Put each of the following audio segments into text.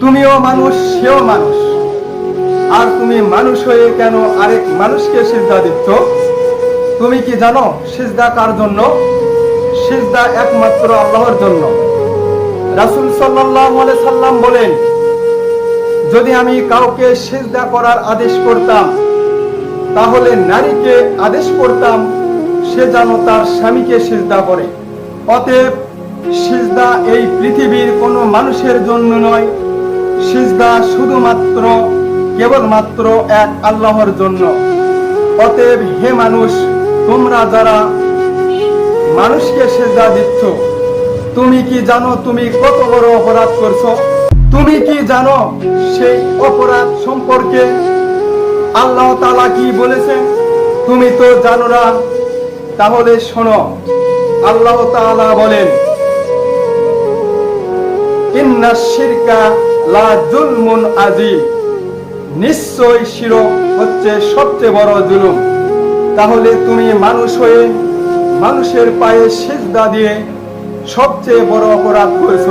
তুমিও মানুষ, সেও মানুষ। আর তুমি মানুষ হয়ে কেন আরেক মানুষকে সিজদা দিচ্ছ? তুমি কি জানো সিজদা কার জন্য? সিজদা একমাত্র আল্লাহর জন্য। রাসূল সাল্লাল্লাহু সাল্লাম বলেন, যদি আমি কাউকে সিজদা করার আদেশ করতাম, তাহলে নারীকে আদেশ করতাম, সে যেন তার স্বামীকে সিজদা করে। অতএব সিজদা এই পৃথিবীর কোনো মানুষের জন্য নয় সিজদা শুধুমাত্র, কেবলমাত্র এক আল্লাহর জন্য। অতএব হে মানুষ, তোমরা যারা মানুষকে সেজদা দিচ্ছ, তুমি কি জানো তুমি কত বড় অপরাধ করছ? তুমি কি জানো সেই অপরাধ সম্পর্কে আল্লাহ তালা কি বলেছেন? তুমি তো জানো না। তাহলে শোনো, আল্লাহ তাআলা বলেন সবচেয়ে বড় জুলুম। তাহলে তুমি মানুষ হয়ে মানুষের পায়ে সিজদা দিয়ে সবচেয়ে বড় অপরাধ করেছ।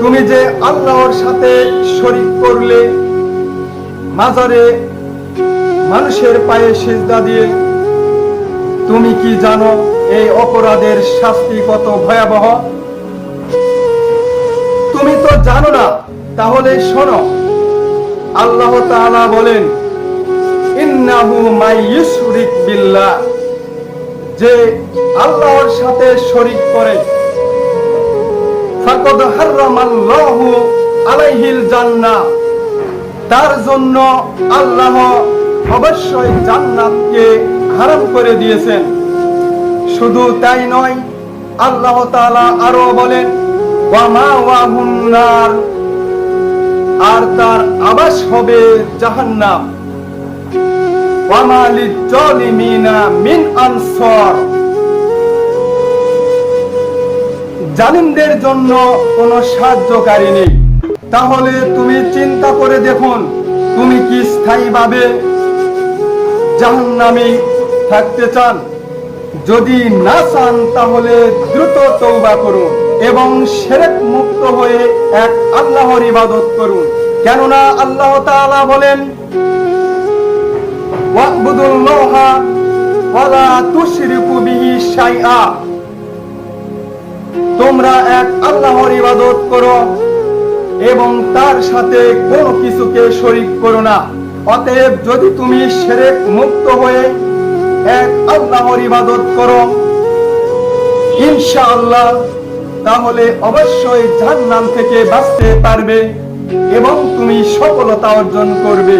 তুমি যে আল্লাহর সাথে শরিক করলে, মাজারে মানুষের পায়ে সিজদা দিয়ে, তুমি কি জানো এই অপরাধের শাস্তি কত ভয়াবহ? তুমি তো জানো না, তাহলে শোনো। আল্লাহ তাআলা বলেন, ইন্নাহু মাইয়ুশরিক বিল্লাহ। যে আল্লাহর সাথে শরিক করে। হারামাল্লাহু আলাইহিল জান্নাহ। তার জন্য আল্লাহ অবশ্যই জান্নাতকে হারাম করে দিয়েছেন। শুধু তাই নয়, আল্লাহ তাআলা আরও বলেন আর তার আবাস হবে জাহান্নাম। জালিমদের জন্য কোনো সাহায্যকারী নেই। তাহলে তুমি চিন্তা করে দেখুন, তুমি কি স্থায়ীভাবে জাহান্নামে থাকতে চান? যদি না চান, তাহলে দ্রুত তৌবা করুন। এবং সেরেক মুক্ত হয়ে এক আল্লাহর ইবাদত করুন। কেননা আল্লাহ তাআলা বলেন তোমরা এক আল্লাহর ইবাদত করো এবং তার সাথে কোনো কিছুকে শরিক করো না। অতএব যদি তুমি সেরেক মুক্ত হয়ে এক আল্লাহর ইবাদত করো, ইনশাআল্লাহ তাহলে অবশ্যই জাহান্নাম থেকে বাঁচতে পারবে এবং তুমি সফলতা অর্জন করবে।